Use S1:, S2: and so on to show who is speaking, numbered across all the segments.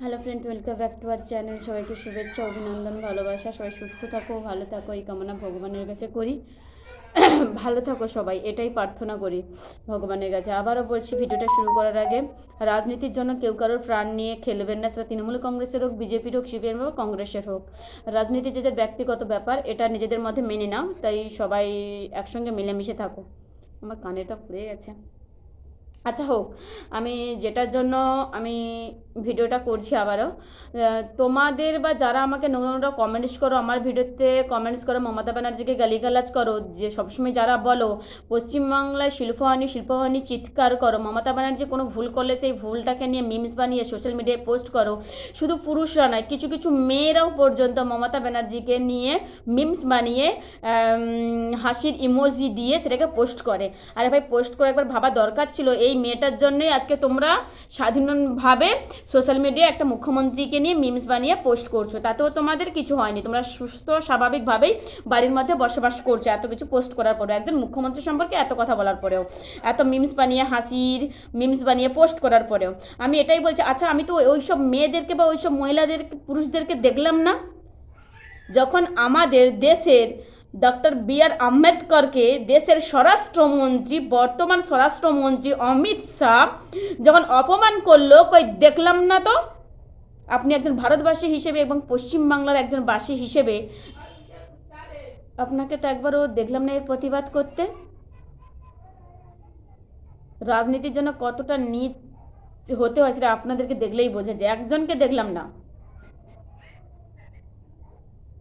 S1: Hello friend welcome back to our channel সবাইকে শুভেচ্ছা, অভিনন্দন, ভালোবাসা। সবাই সুস্থ থাকো, ভালো থাকো, এই কামনা ভগবানের কাছে করি। ভালো থাকো সবাই, এটাই প্রার্থনা করি ভগবানের কাছে। আবারও বলছি, ভিডিওটা শুরু করার আগে, রাজনীতির জন্য কেউ কারোর প্রাণ নিয়ে খেলবেন না, সেটা তৃণমূল কংগ্রেসের হোক, বিজেপির হোক, সিপিএম হোক, কংগ্রেসের হোক। রাজনীতি যাদের ব্যক্তিগত ব্যাপার, এটা নিজেদের মধ্যে মেনে নাও। তাই সবাই একসঙ্গে মিলেমিশে থাকো। আমার কানেটা পুড়ে গেছে। আচ্ছা হোক, আমি যেটার জন্য আমি ভিডিওটা করছি আবারও তোমাদের বা যারা আমাকে নোংরা নোংরা কমেন্টস করো, আমার ভিডিওতে কমেন্টস করো, মমতা ব্যানার্জিকে গালিগালাজ করো, যে সবসময় যারা বলো, পশ্চিমবাংলায় শিল্পহানি শিল্পহানি চিৎকার করো, মমতা ব্যানার্জি কোনো ভুল করলে সেই ভুলটাকে নিয়ে মিমস বানিয়ে সোশ্যাল মিডিয়ায় পোস্ট করো, শুধু পুরুষরা নয়, কিছু কিছু মেয়েরাও পর্যন্ত মমতা ব্যানার্জিকে নিয়ে মিমস বানিয়ে হাসির ইমোজি দিয়ে সেটাকে পোস্ট করে। আরে ভাই পোস্ট করে একবার ভাবা দরকার ছিল, এই মেয়েটার জন্যই আজকে তোমরা স্বাধীনভাবে সোশ্যাল মিডিয়ায় একটা মুখ্যমন্ত্রীকে নিয়ে মিমস বানিয়ে পোস্ট করছ। তাতেও তোমাদের কিছু হয়নি। তোমরা সুস্থ, স্বাভাবিকভাবেই বাড়ির মধ্যে বসবাস করছ। এত কিছু পোস্ট করার পরেও, একজন মুখ্যমন্ত্রী সম্পর্কে এত কথা বলার পরেও, এত মিমস বানিয়ে হাসির মিমস বানিয়ে পোস্ট করার পরেও। আমি এটাই বলছি আচ্ছা আমি তো ওই সব মেয়েদেরকে বা ওই সব মহিলাদেরকে পুরুষদেরকে দেখলাম না। যখন আমাদের দেশের ডক্টর বি আর আম্বেদকরকে দেশের স্বরাষ্ট্রমন্ত্রী, বর্তমান স্বরাষ্ট্রমন্ত্রী অমিত শাহ যখন অপমান করল, কই দেখলাম না তো? আপনি একজন ভারতবাসী হিসেবে এবং পশ্চিমবাংলার একজন বাসী হিসেবে আপনাকে তো একবারও দেখলাম না এর প্রতিবাদ করতে? রাজনীতির জন্য কতটা নিচ হতে হয় সেটা আপনাদেরকে দেখলেই বোঝা যায়, একজনকে দেখলাম না।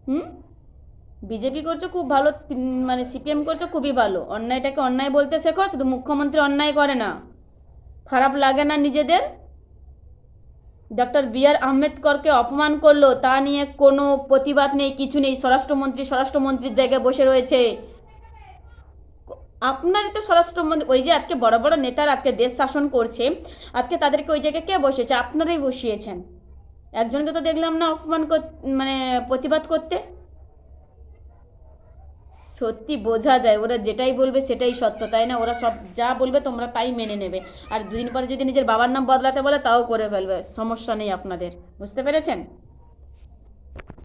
S1: হুম? বিজেপি করছ, খুব ভালো মানে সিপিএম করছ, খুবই ভালো। অন্যায়টাকে অন্যায় বলতে শেখো, শুধু মুখ্যমন্ত্রী অন্যায় করে না। খারাপ লাগে না নিজেদের? ডক্টর বি আর আম্বেদকরকে অপমান করল, তা নিয়ে কোনো প্রতিবাদ নেই, কিছু নেই। স্বরাষ্ট্রমন্ত্রী, স্বরাষ্ট্রমন্ত্রীর জায়গায় বসে রয়েছে। আপনারই তো স্বরাষ্ট্রমন্ত্রী, ওই যে আজকে বড় বড় নেতারা আজকে দেশ শাসন করছে, আজকে তাদেরকে ওই জায়গায় কে বসেছে? আপনারাই বসিয়েছেন। একজনকে তো দেখলাম না অপমান মানে প্রতিবাদ করতে। সত্যি বোঝা যায়, ওরা যেটাই বলবে সেটাই সত্য, তাই না? ওরা সব যা বলবে তোমরা তাই মেনে নেবে। আর দুদিন পরে যদি নিজের বাবার নাম বদলাতে বলে, তাও করে ফেলবে, সমস্যা নেই আপনাদের। বুঝতে পেরেছেন?